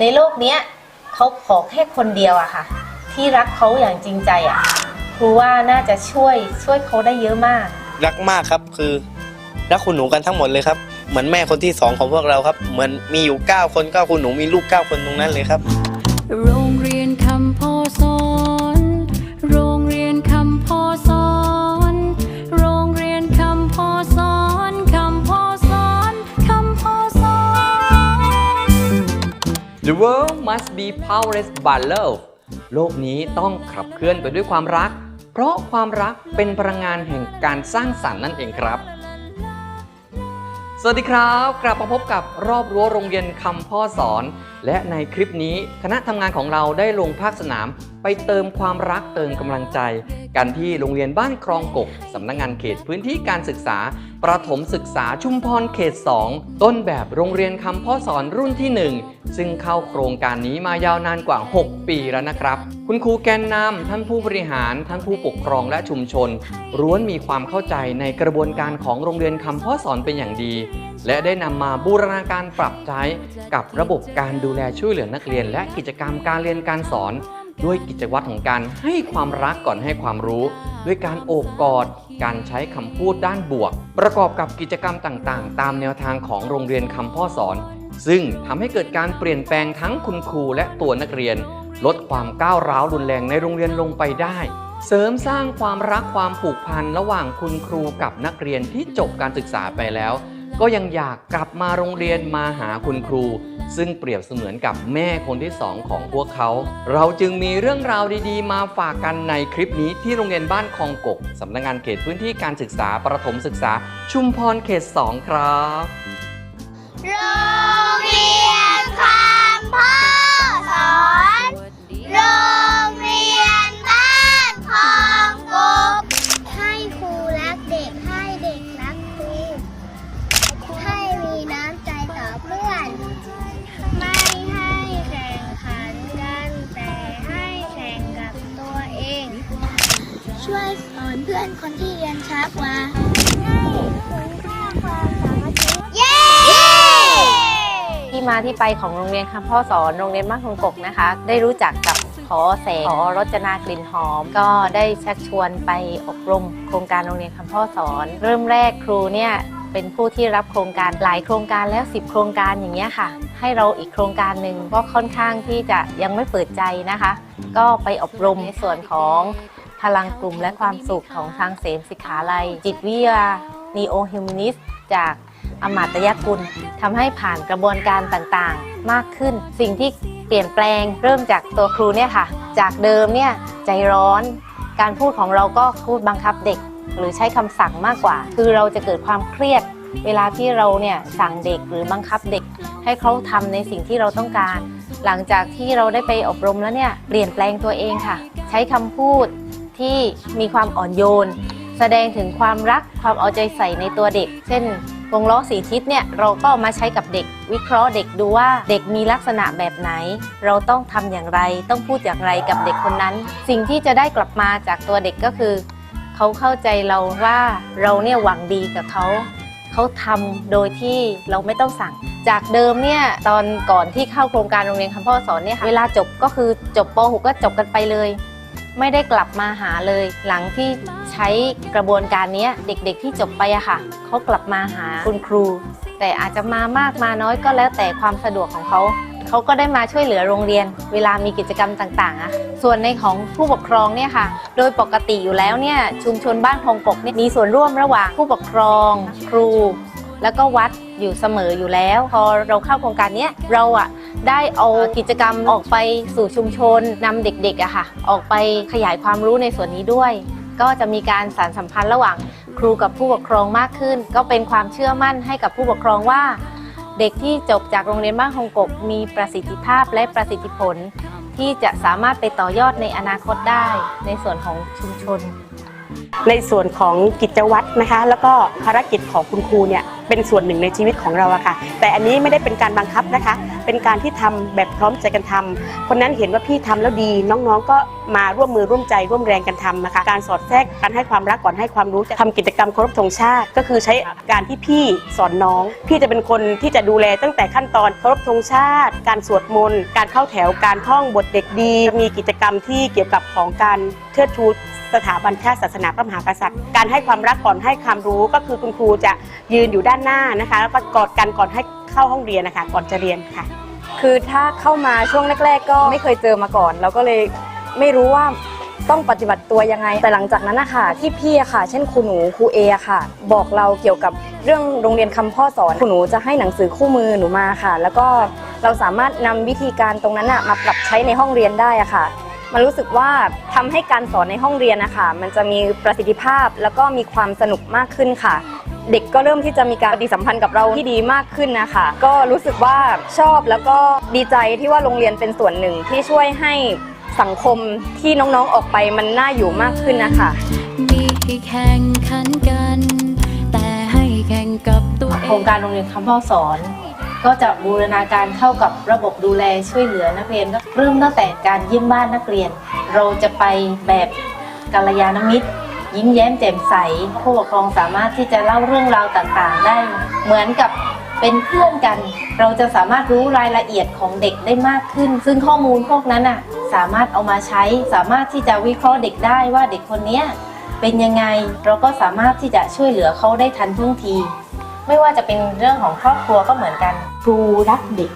ในโลกเนี้ยเขาขอแค่คนเดียวอะค่ะ ที่รักเขาอย่างจริงใจอะครูว่าน่าจะช่วยช่วยเขาได้เยอะมาก รักมากครับคือรักคุณหนูกันทั้งหมดเลยครับ เหมือนแม่คนที่สองของพวกเราครับ เหมือนมีอยู่ 9 คน9คุณหนูมีลูก 9 คนตรงนั้นเลยครับ world must be powered by love โลกนี้ต้องขับเคลื่อนไปด้วยความรัก เพราะความรักเป็นพลังงานแห่งการสร้างสรรค์นั่นเองครับ สวัสดีครับ กลับมาพบกับรอบรั้วโรงเรียนคำพ่อสอน และในคลิปนี้คณะทำงานของเราได้ลงภาคสนาม ไปเติมความรักเติมกำลังใจ กันที่โรงเรียนบ้านคลองกกสำนักงงานเขตพื้นที่การศึกษา ประถมศึกษาชุมพรเขต 2 ต้นแบบโรงเรียนคำพ่อสอนรุ่นที่ 1 ซึ่งเข้าโครงการนี้มายาวนานกว่า 6 ปีแล้วนะครับ คุณครูแกนนำท่านผู้บริหารท่านผู้ปกครองและชุมชนร้วนมีความเข้าใจในกระบวนการของโรงเรียนคำพ่อสอนเป็นอย่างดี และได้นำมาบูรณาการปรับใช้กับระบบการดูแลช่วยเหลือนักเรียน และกิจกรรมการเรียนการสอน ด้วยกิจวัตรของการให้ความรักก่อนให้ความรู้ ด้วยการโอบกอด การใช้คำพูดด้านบวก ประกอบกับกิจกรรมต่างๆ ตามแนวทางของโรงเรียนคำพ่อสอน ซึ่งทำให้เกิดการเปลี่ยนแปลงทั้งคุณครูและตัวนักเรียน ลดความก้าวร้าวรุนแรงในโรงเรียนลงไปได้เสริมสร้างความรักความผูกพันระหว่างคุณครูกับนักเรียนที่จบการศึกษาไปแล้ว ก็ยังอยากกลับมาโรงเรียนมาหาคุณครู ซึ่งเปรียบเสมือนกับแม่คนที่สองของพวกเขา เราจึงมีเรื่องราวดีๆ มาฝากกันในคลิปนี้ที่โรงเรียนบ้านคลองกกสำนักงานเขตพื้นที่การศึกษาประถมศึกษา ชุมพรเขต 2 ครับโรงเรียนคำพ่อสอนโรง วยสอนเพื่อนคนที่เรียนช้ากว่าให้คุณค่าความสามัคคีเย้ที่มาที่ไปของโรงเรียนคำพ่อสอนโรงเรียนบ้านคงกกนะคะ ได้รู้จักกับขอแสงขอรจนากลิ่นหอม ก็ได้ชักชวนไปอบรมโครงการโรงเรียนคำพ่อสอน เริ่มแรกครูเนี่ยเป็นผู้ที่รับโครงการหลายโครงการแล้ว 10 โครงการอย่างเงี้ยค่ะ ให้เราอีกโครงการหนึ่งก็ค่อนข้างที่จะยังไม่เปิดใจนะคะ ก็ไปอบรมในส่วนของ พลังกลุ่มและความสุขของทางเสนสิขาลัย จิตวิทยา Neo Humanist จากอมาตยกุลทำให้ผ่านกระบวนการต่างๆ มากขึ้น สิ่งที่เปลี่ยนแปลงเริ่มจากตัวครูเนี่ยค่ะ จากเดิมเนี่ยใจร้อน การพูดของเราก็พูดบังคับเด็ก หรือใช้คำสั่งมากกว่า คือเราจะเกิดความเครียด เวลาที่เราเนี่ยสั่งเด็กหรือบังคับเด็ก ให้เขาทำในสิ่งที่เราต้องการ หลังจากที่เราได้ไปอบรมแล้วเนี่ยเปลี่ยนแปลงตัวเองค่ะ ใช้คำพูด ที่มีความอ่อนโยน แสดงถึงความรักความเอาใจใส่ในตัวเด็ก เช่นวงล้อสีทิศเนี่ยเราก็ามาใช้กับเด็ก วิเคราะห์เด็กดูว่าเด็กมีลักษณะแบบไหน เราต้องทำอย่างไร ต้องพูดอย่างไรกับเด็กคนนั้น สิ่งที่จะได้กลับมาจากตัวเด็กก็คือ เขาเข้าใจเราว่าเราเนี่ยหวังดีกับเขาเขาทำโดยที่เราไม่ต้องสั่ง จากเดิมเนี่ยตอนก่อนที่เข้าโครงการโรงเรียนคำพ่อสอนเนี่ยเวลาจบก็คือจบป .6 ก็จบกันไปเลย ไม่ได้กลับมาหาเลย หลังที่ใช้กระบวนการนี้เด็กๆที่จบไปอะค่ะเขากลับมาหาคุณครู แต่อาจจะมามากมาน้อยก็แล้วแต่ความสะดวกของเขาเขาก็ได้มาช่วยเหลือโรงเรียน เวลามีกิจกรรมต่างๆอะส่วนในของผู้ปกครองเนี่ยค่ะ โดยปกติอยู่แล้วเนี่ยชุมชนบ้านคลองกกเนี่ยมีส่วนร่วมระหว่างผู้ปกครอง ครู แล้วก็วัดอยู่เสมออยู่แล้ว พอเราเข้าโครงการนี้เราอะ ได้เอากิจกรรมออกไปสู่ชุมชนนำเด็กๆอะค่ะ ออกไปขยายความรู้ในส่วนนี้ด้วย ก็จะมีการสานสัมพันธ์ระหว่างครูกับผู้ปกครองมากขึ้น ก็เป็นความเชื่อมั่นให้กับผู้ปกครองว่า เด็กที่จบจากโรงเรียนบ้านคงกกมีประสิทธิภาพและประสิทธิผล ที่จะสามารถไปต่อยอดในอนาคตได้ในส่วนของชุมชนในส่วนของกิจวัตรนะคะ แล้วก็ภารกิจของคุณครูเนี่ยเป็นส่วนหนึ่งในชีวิตของเราอะค่ะ แต่อันนี้ไม่ได้เป็นการบังคับนะคะเป็นการที่ทำแบบพร้อมใจกันทำคนนั้นเห็นว่าพี่ทำแล้วดี น้องๆ ก็มาร่วมมือร่วมใจร่วมแรงกันทำนะคะ การสอดแทรกการให้ความรักก่อนให้ความรู้จะทำกิจกรรมเคารพธงชาติ ก็คือใช้การที่พี่สอนน้อง พี่จะเป็นคนที่จะดูแลตั้งแต่ขั้นตอนเคารพธงชาติ การสวดมนต์การเข้าแถวการท่องบทเด็กดี มีกิจกรรมที่เกี่ยวกับของการเทิดชูสถาบันชาติศาสนาพระมหากษัตริย์ การให้ความรักก่อนให้ความรู้ก็คือคุณครูจะยืนอยู่ด้านหน้านะคะ แล้วก็กอดกันก่อนให้ เข้าห้องเรียนนะคะก่อนจะเรียนค่ะ คือถ้าเข้ามาช่วงแรก ๆ ก็ไม่เคยเจอมาก่อน เราก็เลยไม่รู้ว่าต้องปฏิบัติตัวยังไง แต่หลังจากนั้นนะคะที่พี่อะค่ะ เช่นครูหนูครูเออะค่ะ บอกเราเกี่ยวกับเรื่องโรงเรียนคำพ่อสอนครูหนูจะให้หนังสือคู่มือหนูมาค่ะ แล้วก็เราสามารถนำวิธีการตรงนั้นอะมาปรับใช้ในห้องเรียนได้อะค่ะ มันรู้สึกว่าทำให้การสอนในห้องเรียนนะคะมันจะมีประสิทธิภาพแล้วก็มีความสนุกมากขึ้นค่ะ เด็กก็เริ่มที่จะมีการปฏิสัมพันธ์กับเราที่ดีมากขึ้นนะคะ ก็รู้สึกว่าชอบแล้วก็ดีใจที่ว่าโรงเรียนเป็นส่วนหนึ่งที่ช่วยให้สังคมที่น้องๆออกไปมันน่าอยู่มากขึ้นนะคะมีให้แข่งขันกัน แต่ให้แข่งกับตัวเอโครงงการโรงเรียนคำพ่อสอน ก็จะบูรณาการเข้ากับระบบดูแลช่วยเหลือนักเรียนก็เริ่มตั้งแต่การเยี่ยมบ้านนักเรียน เราจะไปแบบกัลยาณมิตร ยิ้มแย้มแจ่มใส ผู้ปกครองสามารถที่จะเล่าเรื่องราวต่างๆ ได้เหมือนกับเป็นเพื่อนกัน เราจะสามารถรู้รายละเอียดของเด็กได้มากขึ้น ซึ่งข้อมูลพวกนั้นอะสามารถเอามาใช้ สามารถที่จะวิเคราะห์เด็กได้ว่าเด็กคนเนี้ยเป็นยังไง เราก็สามารถที่จะช่วยเหลือเขาได้ทันท่วงที ไม่ว่าจะเป็นเรื่องของครอบครัวก็เหมือนกัน ครูรักเด็ก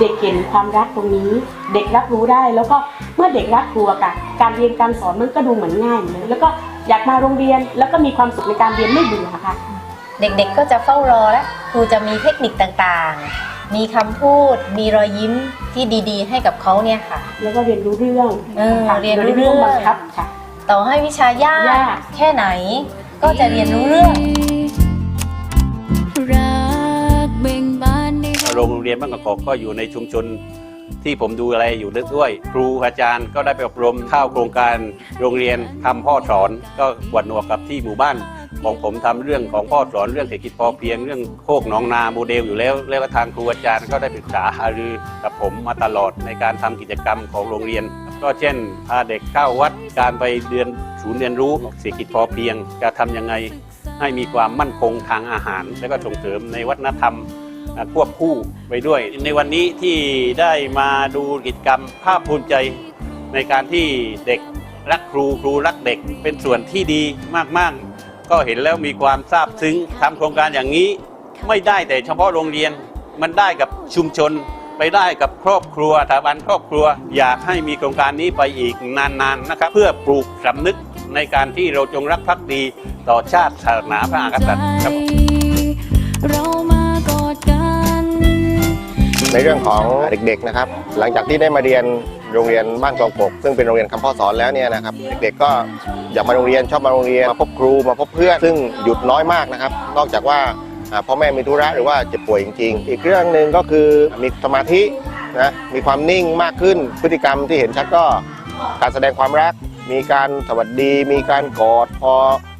เด็กเห็นความรักตรงนี้ เด็กรับรู้ได้แล้วก็เมื่อเด็กรักครูอะค่ะการเรียนการสอนมันก็ดูเหมือนง่ายเลยแล้วก็อยากมาโรงเรียนแล้วก็มีความสุขในการเรียนไม่เบื่อค่ะ เด็กๆก็จะเฝ้ารอและครูจะมีเทคนิคต่างๆ มีคำพูด มีรอยยิ้มที่ดีๆ ให้กับเขาเนี่ยค่ะ แล้วก็เรียนรู้เรื่องเออค่ะเรียนรู้เรื่อง บังคับค่ะ ต่อให้วิชายากยาก แค่ไหนก็จะเรียนรู้เรื่อง โรงเรียนบ้านกอกก็อยู่ในชุมชนที่ผมดูอะไรอยู่ด้วย ครูอาจารย์ก็ได้ไปอบรมเข้าโครงการโรงเรียนทำพ่อสอน ก็กวดหนวกกับที่หมู่บ้านของผมทำเรื่องของพ่อสอนเรื่องเศรษฐกิจพอเพียงเรื่องโคกหนองนาโมเดลอยู่แล้ว แล้วทางครูอาจารย์ก็ได้ปรึกษาหารือกับผมมาตลอดในการทำกิจกรรมของโรงเรียน ก็เช่นพาเด็กเข้าวัดการไปเรียนศูนย์เรียนรู้เศรษฐกิจพอเพียงจะทำยังไงให้มีความมั่นคงทางอาหาร และก็ส่งเสริมในวัฒนธรรม ควบคู่ไปด้วย ในวันนี้ที่ได้มาดูกิจกรรมภาพภูมิใจในการที่เด็กรักครูครูรักเด็กเป็นส่วนที่ดีมากๆ ก็เห็นแล้วมีความซาบซึ้งทำโครงการอย่างนี้ ไม่ได้แต่เฉพาะโรงเรียน มันได้กับชุมชน ไปได้กับครอบครัวสถาบันครอบครัว อยากให้มีโครงการนี้ไปอีกนานๆนะครับ เพื่อปลูกสำนึกในการที่เราจงรักภักดีต่อชาติศาสนาพระมหากษัตริย์ครับ ในเรื่องของเด็กๆนะครับ หลังจากที่ได้มาเรียนโรงเรียนบ้านกองปก ซึ่งเป็นโรงเรียนคำพ่อสอนแล้วเนี่ยนะครับ เด็กๆก็อยากมาโรงเรียนชอบมาโรงเรียนมาพบครูมาพบเพื่อนซึ่งหยุดน้อยมากนะครับ นอกจากว่าพ่อแม่มีธุระหรือว่าเจ็บป่วยจริง ๆ อีกเรื่องหนึ่งก็คือมีสมาธินะมีความนิ่งมากขึ้นพฤติกรรมที่เห็นชัดก็การแสดงความรัก มีการสวัสดี มีการกอดพอ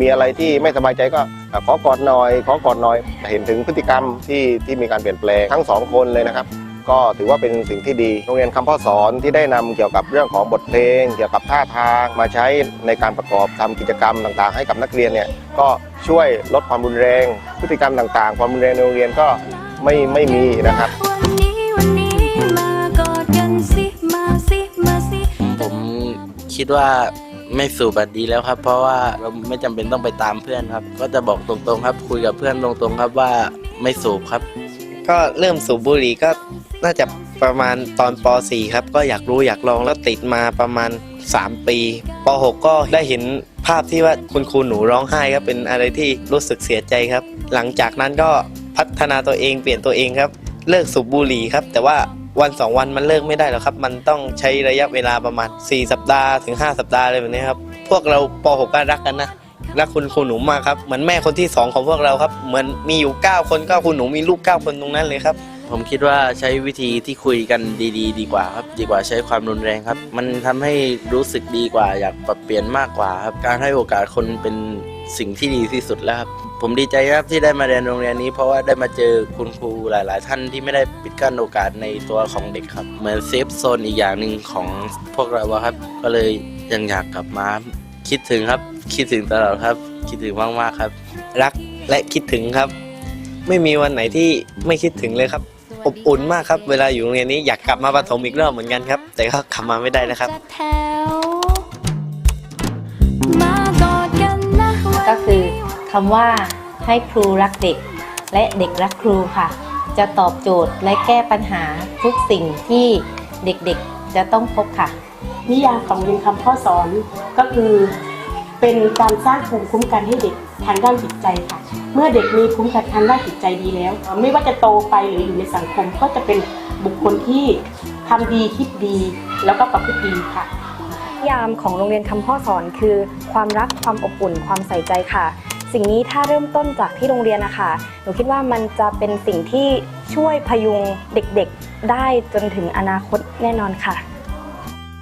มีอะไรที่ไม่สบายใจก็ ขอกอดหน่อย ขอกอดหน่อยเห็นถึงพฤติกรรมที่ที่มีการเปลี่ยนแปลงทั้งสองคนเลยนะครับก็ถือว่าเป็นสิ่งที่ดี โรงเรียนคำพ่อสอนที่ได้นำเกี่ยวกับเรื่องของบทเพลง เกี่ยวกับท่าทางมาใช้ในการประกอบทำกิจกรรมต่างๆ ให้กับนักเรียนเนี่ยก็ช่วยลดความรุนแรง พฤติกรรมต่างๆ ความรุนแรงในโรงเรียนก็ไม่ไม่มีนะครับวันนี้วันนี้มากอดกันสิมาสิมาสิผมคิดว่า ไม่สูบบัดดีแล้วครับ เพราะว่าเราไม่จำเป็นต้องไปตามเพื่อนครับ ก็จะบอกตรงๆครับ คุยกับเพื่อนตรงๆครับว่าไม่สูบครับ ก็เริ่มสูบบุหรี่ก็น่าจะประมาณตอนป .4 ครับ ก็อยากรู้อยากลองแล้วติดมาประมาณ 3 ปีป .6 ก็ได้เห็นภาพที่ว่าคุณครูหนูร้องไห้ครับเป็นอะไรที่รู้สึกเสียใจครับ หลังจากนั้นก็พัฒนาตัวเองเปลี่ยนตัวเองครับ เลิกสูบบุหรี่ครับ แต่ว่า วันสองวันมันเลิกไม่ได้หรอกครับ มันต้องใช้ระยะเวลาประมาณ 4 สัปดาห์ถึง 5 สัปดาห์อะไรแบบนี้ครับ พวกเราป .6 ก็รักกันนะ รักคุณครูหนูมากครับ เหมือนแม่คนที่สองของพวกเราครับ เหมือนมีอยู่ 9 คนก็คุณหนูมีลูก 9 คนตรงนั้นเลยครับ ผมคิดว่าใช้วิธีที่คุยกันดีๆดีกว่าครับ ดีกว่าใช้ความรุนแรงครับ มันทำให้รู้สึกดีกว่าอยากปรับเปลี่ยนมากกว่าครับ การให้โอกาสคนเป็นสิ่งที่ดีที่สุดแล้วครับ ผมดีใจครับที่ได้มาเรียนโรงเรียนนี้ เพราะว่าได้มาเจอคุณครูหลาย ๆ ท่านที่ไม่ได้ปิดกั้นโอกาสในตัวของเด็กครับ เหมือนเซฟโซนอีกอย่างหนึ่งของพวกเราอะครับ ก็เลยยังอยากกลับมาคิดถึงครับ คิดถึงตลอดครับ คิดถึงมาก ๆ ครับ รักและคิดถึงครับ ไม่มีวันไหนที่ไม่คิดถึงเลยครับ อบอุ่นมากครับ เวลาอยู่โรงเรียนนี้อยากกลับมาประถมอีกรอบเหมือนกันครับ แต่ก็กลับมาไม่ได้นะครับจัดแถวมากอดกันนะวันก็คือ คำว่าให้ครูรักเด็ก และเด็กรักครูค่ะ จะตอบโจทย์และแก้ปัญหาทุกสิ่งที่เด็กๆจะต้องพบค่ะ นิยามของเรียนคำพ่อสอนก็คือเป็นการสร้างภูมิคุ้มกันให้เด็กทางด้านจิตใจค่ะ เมื่อเด็กมีภูมิคุ้มกันทางด้านจิตใจดีแล้ว ไม่ว่าจะโตไปหรืออยู่ในสังคมก็จะเป็นบุคคลที่ทำดีคิดดี แล้วก็ประพฤติดีค่ะนิยามของโรงเรียนคำพ่อสอนคือ ความรักความอบอุ่นความใส่ใจค่ะ สิ่งนี้ถ้าเริ่มต้นจากที่โรงเรียนนะคะหนูคิดว่ามันจะเป็นสิ่งที่ช่วยพยุงเด็กๆได้จนถึงอนาคตแน่นอนค่ะ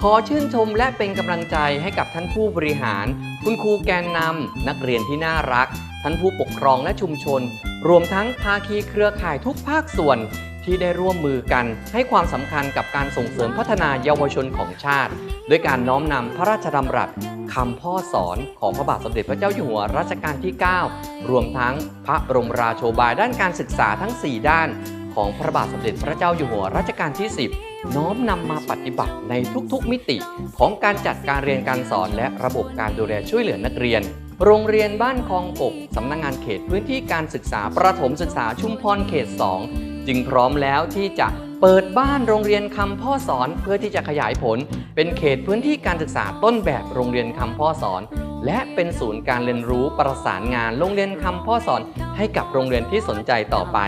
ขอชื่นชมและเป็นกำลังใจให้กับท่านผู้บริหาร คุณครูแกนนำนักเรียนที่น่ารัก ท่านผู้ปกครองและชุมชน รวมทั้งภาคีเครือข่ายทุกภาคส่วนที่ได้ร่วมมือกันให้ความสำคัญกับการส่งเสริมพัฒนาเยาวชนของชาติ ด้วยการน้อมนำพระราชดำรัส คำพ่อสอนของพระบาทสมเด็จพระเจ้าอยู่หัวรัชกาลที่ 9 รวมทั้งพระบรมราโชบายด้านการศึกษาทั้ง 4 ด้าน ของพระบาทสมเด็จพระเจ้าอยู่หัวรัชกาลที่ 10 น้อมนำมาปฏิบัติในทุกๆมิติของการจัดการเรียนการสอนและระบบการดูแลช่วยเหลือนักเรียนโรงเรียนบ้านคลองกกสำนักงงานเขตพื้นที่การศึกษาประถมศึกษาชุมพรเขต 2 จึงพร้อมแล้วที่จะ เปิดบ้านโรงเรียนคำพ่อสอนเพื่อที่จะขยายผล เป็นเขตพื้นที่การศึกษาต้นแบบโรงเรียนคำพ่อสอน และเป็นศูนย์การเรียนรู้ประสานงานโรงเรียนคำพ่อสอนให้กับโรงเรียนที่สนใจต่อไป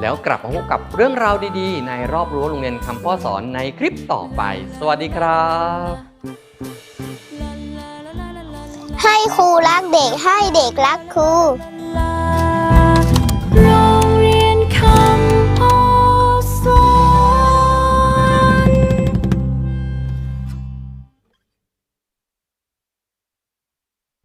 แล้วกลับมาพบกับเรื่องราวดีๆ ในรอบรั้วโรงเรียนคำพ่อสอนในคลิปต่อไป สวัสดีครับ ให้ครูรักเด็กให้เด็กรักครู